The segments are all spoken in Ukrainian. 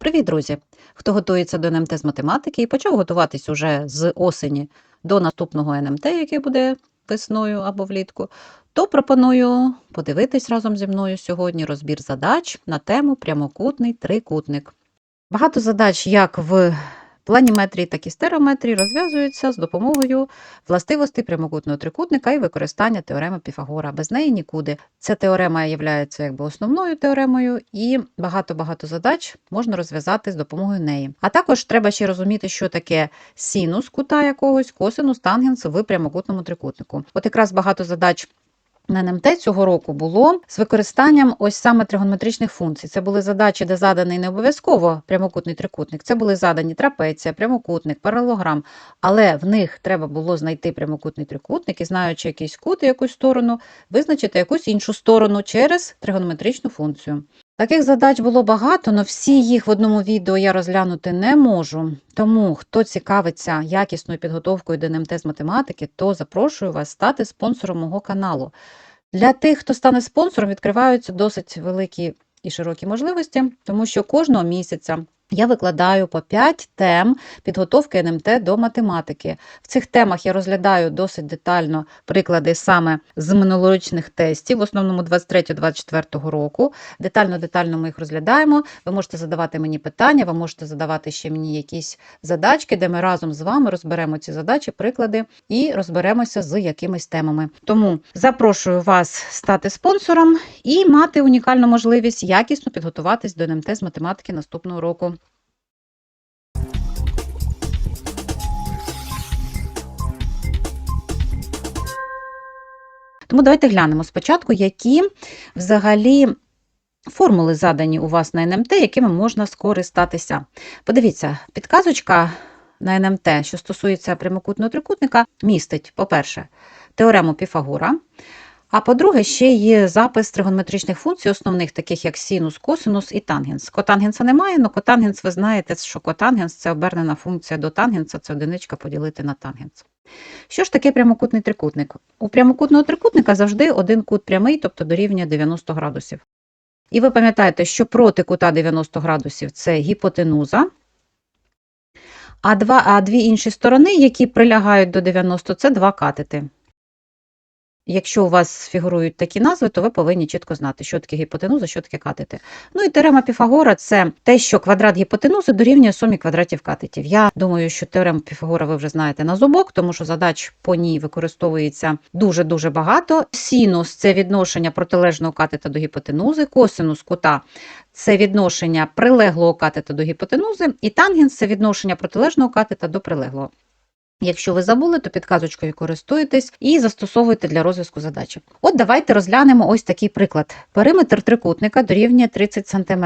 Привіт, друзі! Хто готується до НМТ з математики і почав готуватись уже з осені до наступного НМТ, яке буде весною або влітку, то пропоную подивитись разом зі мною сьогодні розбір задач на тему прямокутний трикутник. Багато задач як в планіметрії, так і стереометрії розв'язуються з допомогою властивостей прямокутного трикутника і використання теореми Піфагора. Без неї нікуди. Ця теорема є якби основною теоремою, і багато-багато задач можна розв'язати з допомогою неї. А також треба ще розуміти, що таке синус кута якогось, косинус, тангенс в прямокутному трикутнику. От якраз багато задач на НМТ цього року було з використанням ось саме тригонометричних функцій. Це були задачі, де заданий не обов'язково прямокутний трикутник. Це були задані трапеція, прямокутник, паралограм, але в них треба було знайти прямокутний трикутник і, знаючи якийсь кут, якусь сторону, визначити якусь іншу сторону через тригонометричну функцію. Таких задач було багато, але всі їх в одному відео я розглянути не можу. Тому, хто цікавиться якісною підготовкою ДНМТ з математики, то запрошую вас стати спонсором мого каналу. Для тих, хто стане спонсором, відкриваються досить великі і широкі можливості, тому що кожного місяця я викладаю по 5 тем підготовки НМТ до математики. В цих темах я розглядаю досить детально приклади саме з минулорічних тестів, в основному 23-24 року. Детально-детально ми їх розглядаємо. Ви можете задавати мені питання, ви можете задавати ще мені якісь задачки, де ми разом з вами розберемо ці задачі, приклади і розберемося з якимись темами. Тому запрошую вас стати спонсором і мати унікальну можливість якісно підготуватись до НМТ з математики наступного року. Тому давайте глянемо спочатку, які взагалі формули задані у вас на НМТ, якими можна скористатися. Подивіться, підказочка на НМТ, що стосується прямокутного трикутника, містить, по-перше, теорему Піфагора. А по-друге, ще є запис тригонометричних функцій, основних, таких як синус, косинус і тангенс. Котангенса немає, але котангенс, ви знаєте, що котангенс це обернена функція до тангенса, це одиничка поділити на тангенс. Що ж таке прямокутний трикутник? У прямокутного трикутника завжди один кут прямий, тобто дорівнює 90 градусів. І ви пам'ятаєте, що проти кута 90 градусів це гіпотенуза, а, два, а дві інші сторони, які прилягають до 90, це два катети. Якщо у вас фігурують такі назви, то ви повинні чітко знати, що таке гіпотенуза, що таке катети. Ну і теорема Піфагора це те, що квадрат гіпотенузи дорівнює сумі квадратів катетів. Я думаю, що теорему Піфагора ви вже знаєте на зубок, тому що задач по ній використовується дуже-дуже багато. Синус це відношення протилежного катета до гіпотенузи, косинус кута це відношення прилеглого катета до гіпотенузи, і тангенс це відношення протилежного катета до прилеглого. Якщо ви забули, то підказочкою користуєтесь і застосовуєте для розв'язку задачі. От давайте розглянемо ось такий приклад. Периметр трикутника дорівнює 30 см.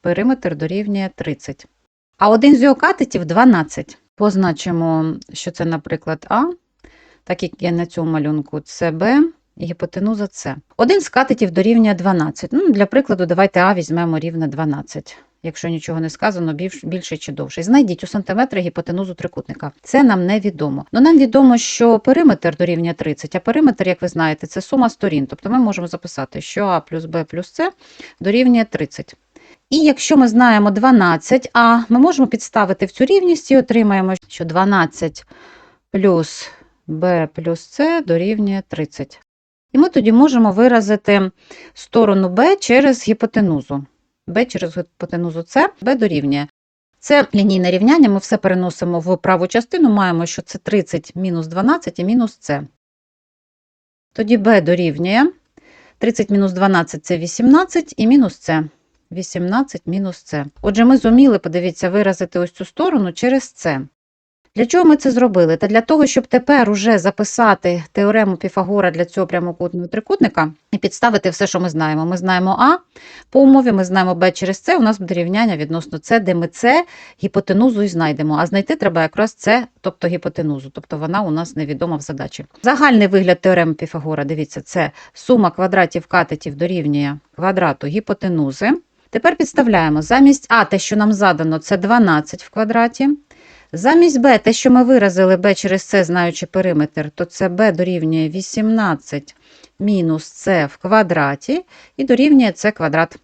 Периметр дорівнює 30. А один з його катетів 12. Позначимо, що це, наприклад, А, так як є на цьому малюнку, це Б і гіпотенуза С. Один з катетів дорівнює 12. Ну, Для прикладу, давайте А візьмемо рівне 12 якщо нічого не сказано, більше чи довше. Знайдіть у сантиметрі гіпотенузу трикутника. Це нам не відомо. Нам відомо, що периметр дорівнює 30, а периметр, як ви знаєте, це сума сторін. Тобто ми можемо записати, що А плюс Б плюс С дорівнює 30. І якщо ми знаємо 12, а ми можемо підставити в цю рівність і отримаємо, що 12 плюс b плюс С дорівнює 30. І ми тоді можемо виразити сторону b через гіпотенузу b через гіпотенузу С, b дорівнює. Це лінійне рівняння, ми все переносимо в праву частину, маємо, що це 30 мінус 12 і мінус С. Тоді b дорівнює 30 мінус 12 це 18 і мінус С. 18 мінус С. Отже, ми зуміли, подивіться, виразити ось цю сторону через С. Для чого ми це зробили? Та для того, щоб тепер уже записати теорему Піфагора для цього прямокутного трикутника і підставити все, що ми знаємо. Ми знаємо А по умові, ми знаємо Б через С, у нас буде рівняння відносно С, де ми С гіпотенузу і знайдемо. А знайти треба якраз С, тобто гіпотенузу, тобто вона у нас невідома в задачі. Загальний вигляд теореми Піфагора, дивіться, це сума квадратів катетів дорівнює квадрату гіпотенузи. Тепер підставляємо замість А, те, що нам задано, це 12 в квадраті. Замість b, те, що ми виразили b через c, знаючи периметр, то це b дорівнює 18 мінус c в квадраті і дорівнює c квадрат.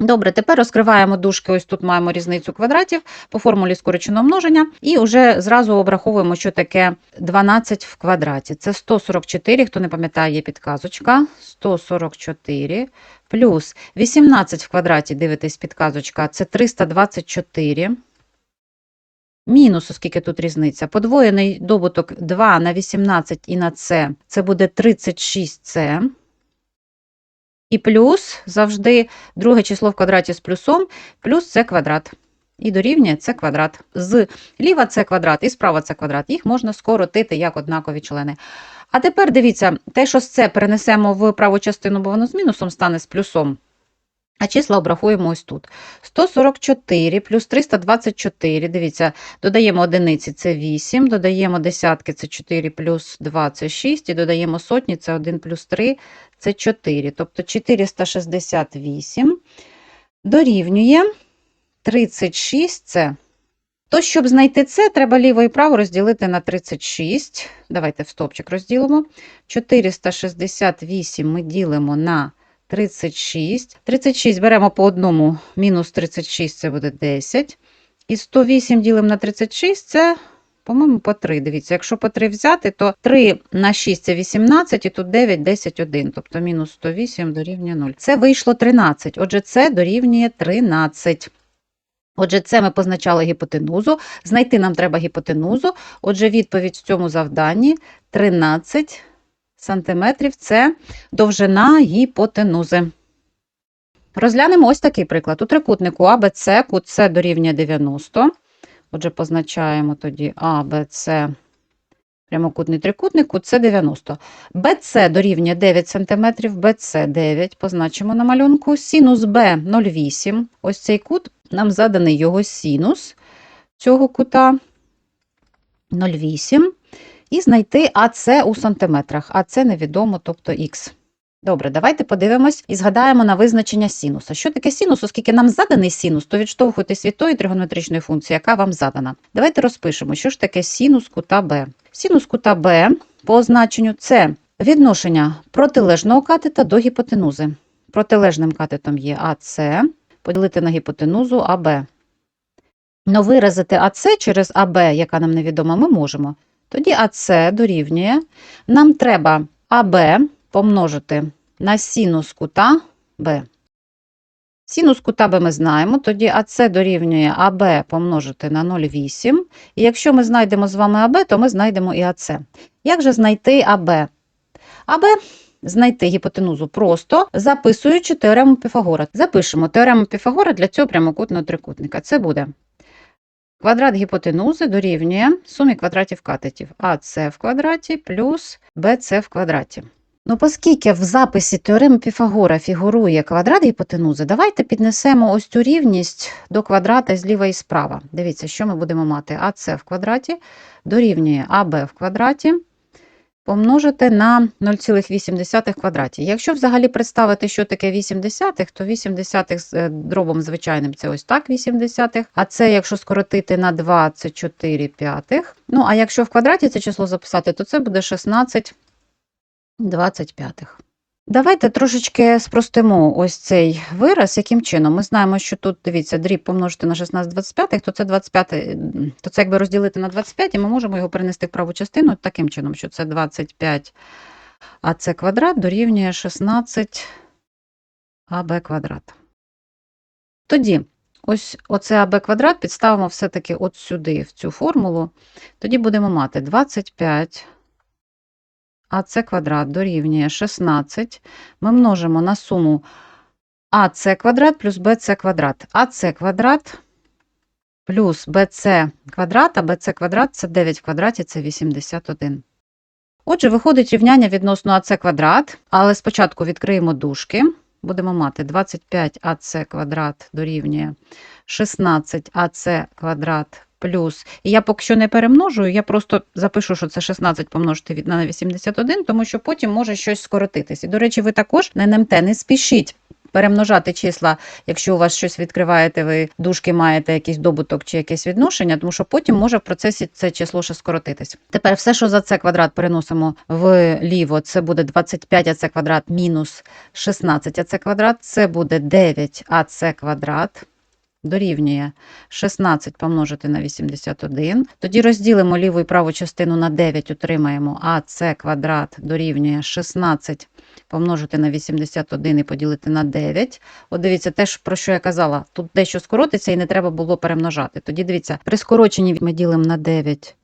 Добре, тепер розкриваємо дужки. Ось тут маємо різницю квадратів по формулі скороченого множення. І вже зразу обраховуємо, що таке 12 в квадраті. Це 144, хто не пам'ятає, є підказочка. 144 плюс 18 в квадраті, дивитесь, підказочка, це 324. Мінус, оскільки тут різниця. Подвоєний добуток 2 на 18 і на це, це буде 36c. І плюс завжди друге число в квадраті з плюсом, плюс це квадрат. І дорівнює це квадрат. Ліва це квадрат і справа це квадрат. Їх можна скоротити як однакові члени. А тепер дивіться, те, що з це перенесемо в праву частину, бо воно з мінусом стане з плюсом. А числа обрахуємо ось тут. 144 плюс 324. Дивіться, додаємо одиниці це 8, додаємо десятки це 4 плюс 2 це 6, і додаємо сотні це 1 плюс 3 це 4. Тобто 468 дорівнює 36 це. То, щоб знайти це, треба ліво і право розділити на 36. Давайте в стопчик розділимо. 468 ми ділимо на 36. 36 беремо по одному, мінус 36 це буде 10. І 108 ділимо на 36 це, по-моєму, по 3. Дивіться, якщо по 3 взяти, то 3 на 6 це 18, і тут 9, 10, 1. Тобто мінус 108 дорівнює 0. Це вийшло 13. Отже, це дорівнює 13. Отже, це ми позначали гіпотенузу. Знайти нам треба гіпотенузу. Отже, відповідь в цьому завданні 13 сантиметрів це довжина гіпотенузи. Розглянемо ось такий приклад. У трикутнику АБЦ кут С дорівнює 90. Отже, позначаємо тоді АБЦ прямокутний трикутник, кут С 90. БЦ дорівнює 9 см, БЦ 9, позначимо на малюнку. Синус Б 0,8. Ось цей кут, нам заданий його синус цього кута 0,8 і знайти АЦ у сантиметрах. АЦ невідомо, тобто х. Добре, давайте подивимось і згадаємо на визначення синуса. Що таке синус? Оскільки нам заданий синус, то відштовхуйтесь від тої тригонометричної функції, яка вам задана. Давайте розпишемо, що ж таке синус кута Б. Синус кута Б по означенню це відношення протилежного катета до гіпотенузи. Протилежним катетом є АС, поділити на гіпотенузу АБ. Но виразити АС через АБ, яка нам невідома, ми можемо. Тоді АС дорівнює. Нам треба АБ помножити на синус кута Б. Синус кута Б ми знаємо, тоді АС дорівнює АБ помножити на 0,8. І якщо ми знайдемо з вами АБ, то ми знайдемо і АС. Як же знайти АБ? АБ знайти гіпотенузу просто записуючи теорему Піфагора. Запишемо теорему Піфагора для цього прямокутного трикутника. Це буде квадрат гіпотенузи дорівнює сумі квадратів катетів АС в квадраті плюс БС в квадраті. Ну, оскільки в записі теореми Піфагора фігурує квадрат гіпотенузи, давайте піднесемо ось цю рівність до квадрата зліва і справа. Дивіться, що ми будемо мати АС в квадраті дорівнює АБ в квадраті помножити на 0,8 квадраті. Якщо взагалі представити, що таке 8 десятих, то 8 десятих з е, дробом звичайним це ось так 8 десятих, а це якщо скоротити на 2, це 4 п'ятих. Ну, а якщо в квадраті це число записати, то це буде 16 25. Давайте трошечки спростимо ось цей вираз, яким чином. Ми знаємо, що тут, дивіться, дріб помножити на 16 25, то це 25, м, то це якби розділити на 25, і ми можемо його перенести в праву частину таким чином, що це 25 АЦ квадрат дорівнює 16 АБ квадрат. Тоді ось оце АБ квадрат підставимо все-таки от сюди, в цю формулу. Тоді будемо мати 25 АС квадрат дорівнює 16. Ми множимо на суму АС квадрат плюс БС квадрат. АС квадрат плюс БС квадрат, а БС квадрат це 9 в квадраті, це 81. Отже, виходить рівняння відносно АС квадрат, але спочатку відкриємо дужки. Будемо мати 25 АС квадрат дорівнює 16 АС квадрат плюс. Я поки що не перемножую, я просто запишу, що це 16 помножити від на 81, тому що потім може щось скоротитись. І, до речі, ви також на НМТ не спішіть перемножати числа, якщо у вас щось відкриваєте, ви дужки маєте якийсь добуток чи якесь відношення, тому що потім може в процесі це число ще скоротитись. Тепер все, що за це квадрат переносимо вліво, це буде 25 АЦ квадрат мінус 16 АЦ квадрат, це буде 9 АЦ квадрат. Дорівнює 16 помножити на 81. Тоді розділимо ліву і праву частину на 9, отримаємо АЦ квадрат дорівнює 16 помножити на 81 і поділити на 9. От дивіться, те, про що я казала, тут дещо скоротиться і не треба було перемножати. Тоді дивіться, при скороченні ми ділимо на 9,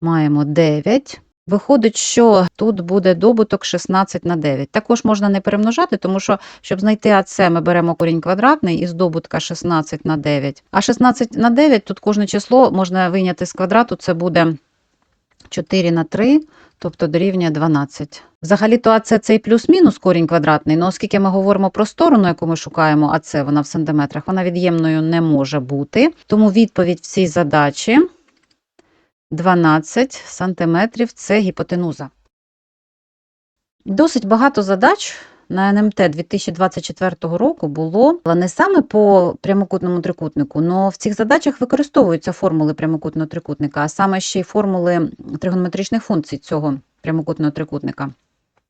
маємо 9. Виходить, що тут буде добуток 16 на 9. Також можна не перемножати, тому що, щоб знайти АЦ, ми беремо корінь квадратний із добутка 16 на 9. А 16 на 9, тут кожне число можна вийняти з квадрату, це буде 4 на 3, тобто дорівнює 12. Взагалі-то АЦ це і плюс-мінус корінь квадратний, але оскільки ми говоримо про сторону, яку ми шукаємо, АЦ вона в сантиметрах, вона від'ємною не може бути. Тому відповідь в цій задачі 12 сантиметрів це гіпотенуза. Досить багато задач на НМТ 2024 року було не саме по прямокутному трикутнику, але в цих задачах використовуються формули прямокутного трикутника, а саме ще й формули тригонометричних функцій цього прямокутного трикутника.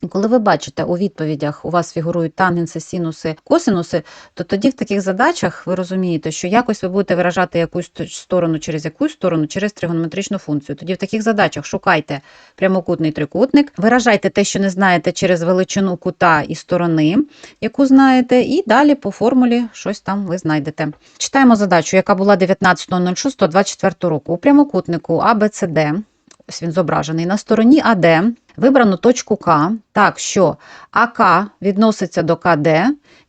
Коли ви бачите у відповідях, у вас фігурують тангенси, синуси, косинуси, то тоді в таких задачах ви розумієте, що якось ви будете виражати якусь сторону через якусь сторону, через тригонометричну функцію. Тоді в таких задачах шукайте прямокутний трикутник, виражайте те, що не знаєте, через величину кута і сторони, яку знаєте, і далі по формулі щось там ви знайдете. Читаємо задачу, яка була 19.06.24 року. У прямокутнику ABCD, ось він зображений, на стороні АД вибрано точку К так, що АК відноситься до КД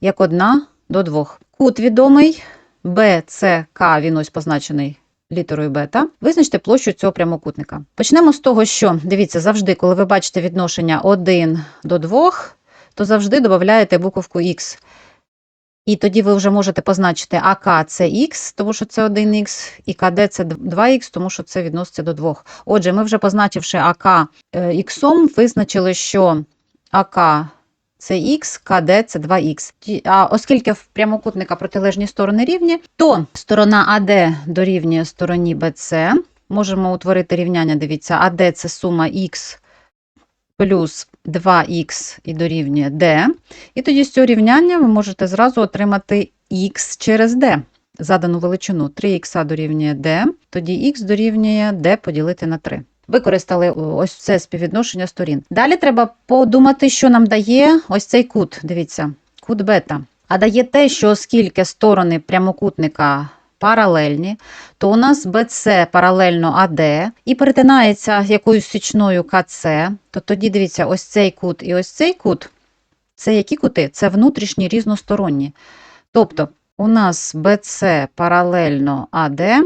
як одна до двох. Кут відомий, БЦК, він ось позначений літерою бета. Визначте площу цього прямокутника. Почнемо з того, що дивіться, завжди, коли ви бачите відношення 1 до 2, то завжди додаєте буковку Х. І тоді ви вже можете позначити АК це Х, тому що це 1х, і КД це 2х, тому що це відноситься до 2. Отже, ми вже позначивши АК е, іксом, визначили, що АК це х, КД це 2х. А оскільки в прямокутника протилежні сторони рівні, то сторона АД дорівнює стороні БЦ. Можемо утворити рівняння, дивіться, АД це сума х плюс 2х і дорівнює d. І тоді з цього рівняння ви можете зразу отримати х через d, задану величину 3х дорівнює d, тоді х дорівнює d поділити на 3. Використали ось це співвідношення сторін. Далі треба подумати, що нам дає ось цей кут. Дивіться, кут бета. А дає те, що оскільки сторони прямокутника паралельні, то у нас BC паралельно AD і перетинається якоюсь січною КЦ, то тоді дивіться, ось цей кут і ось цей кут. Це які кути? Це внутрішні різносторонні. Тобто у нас BC паралельно AD,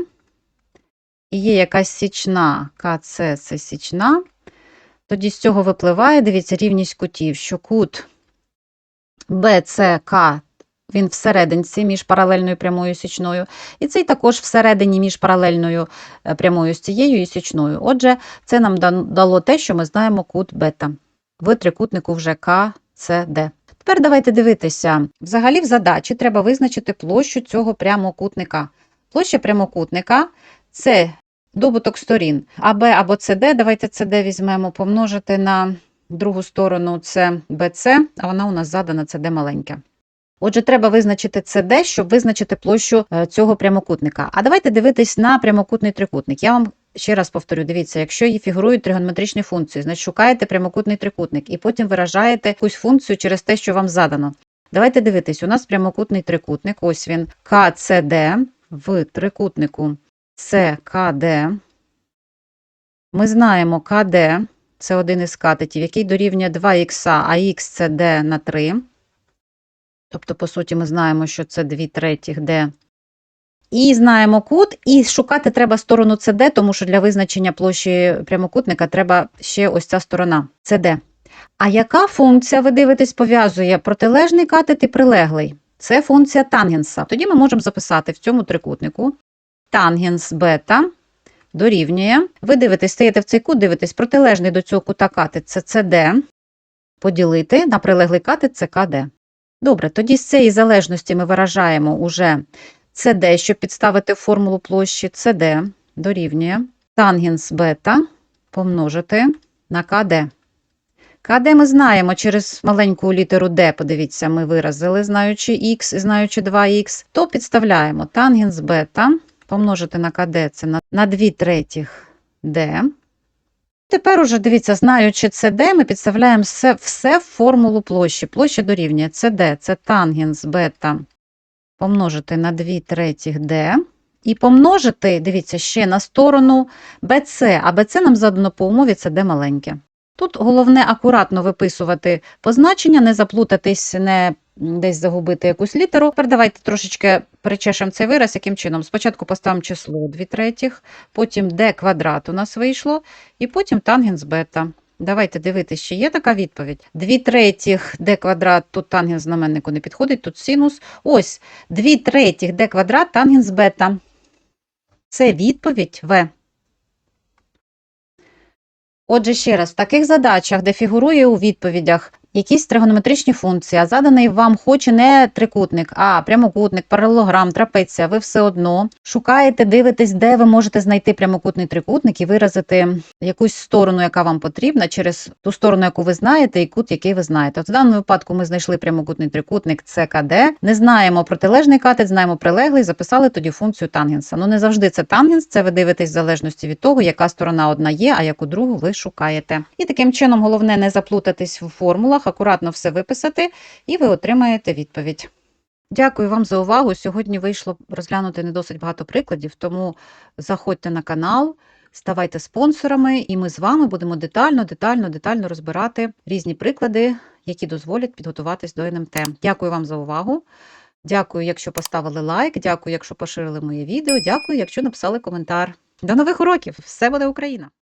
і є якась січна КЦ це січна. Тоді з цього випливає, дивіться, рівність кутів, що кут БЦК він всерединці між паралельною прямою січною, і цей також всередині між паралельною е, прямою з цією і січною. Отже, це нам дало те, що ми знаємо кут бета в трикутнику вже КЦД. Тепер давайте дивитися. Взагалі в задачі треба визначити площу цього прямокутника. Площа прямокутника це добуток сторін АБ або СД. Давайте СД візьмемо, помножити на другу сторону це БЦ, а вона у нас задана СД маленьке. Отже, треба визначити CD, щоб визначити площу е, цього прямокутника. А давайте дивитись на прямокутний трикутник. Я вам ще раз повторю: дивіться, якщо є фігурують тригонометричні функції, значить шукаєте прямокутний трикутник і потім виражаєте якусь функцію через те, що вам задано. Давайте дивитись, у нас прямокутний трикутник, ось він КЦД в трикутнику ЦКД. Ми знаємо КД, це один із катетів, який дорівнює 2х, а х це d на 3. Тобто, по суті, ми знаємо, що це 2 третіх d. І знаємо кут, і шукати треба сторону CD, тому що для визначення площі прямокутника треба ще ось ця сторона CD. А яка функція, ви дивитесь, пов'язує протилежний катет і прилеглий? Це функція тангенса. Тоді ми можемо записати в цьому трикутнику тангенс бета дорівнює. Ви дивитесь, стаєте в цей кут, дивитесь, протилежний до цього кута катет це CD, поділити на прилеглий катет це КД. Добре, тоді з цієї залежності ми виражаємо уже CD, щоб підставити формулу площі. CD дорівнює тангенс бета помножити на КД. КД ми знаємо через маленьку літеру D, подивіться, ми виразили, знаючи Х і знаючи 2х, то підставляємо тангенс бета помножити на КД, це на, на 2 третіх D. Тепер уже, дивіться, знаючи CD, ми підставляємо все, все в формулу площі. Площа дорівнює CD, це тангенс бета помножити на 2 третіх D. І помножити, дивіться, ще на сторону BC, а BC нам задано по умові це D маленьке. Тут головне акуратно виписувати позначення, не заплутатись, не десь загубити якусь літеру. Тепер давайте трошечки перечешемо цей вираз, яким чином. Спочатку поставимо число 2 третіх, потім d квадрат у нас вийшло, і потім тангенс бета. Давайте дивитися, чи є така відповідь. 2 третіх d квадрат, тут тангенс знаменнику не підходить, тут синус. Ось 2 третіх d квадрат, тангенс бета. Це відповідь В. Отже, ще раз, в таких задачах, де фігурує у відповідях якісь тригонометричні функції, а заданий вам хоч і не трикутник, а прямокутник, паралелограм, трапеція, ви все одно шукаєте, дивитесь, де ви можете знайти прямокутний трикутник і виразити якусь сторону, яка вам потрібна, через ту сторону, яку ви знаєте, і кут, який ви знаєте. От в даному випадку ми знайшли прямокутний трикутник ЦКД, не знаємо протилежний катет, знаємо прилеглий, записали тоді функцію тангенса. Ну не завжди це тангенс, це ви дивитесь в залежності від того, яка сторона одна є, а яку другу ви шукаєте. І таким чином головне не заплутатись в формулах, акуратно все виписати, і ви отримаєте відповідь. Дякую вам за увагу. Сьогодні вийшло розглянути не досить багато прикладів, тому заходьте на канал, ставайте спонсорами, і ми з вами будемо детально, детально, детально розбирати різні приклади, які дозволять підготуватись до НМТ. Дякую вам за увагу. Дякую, якщо поставили лайк, дякую, якщо поширили моє відео, дякую, якщо написали коментар. До нових уроків! Все буде Україна!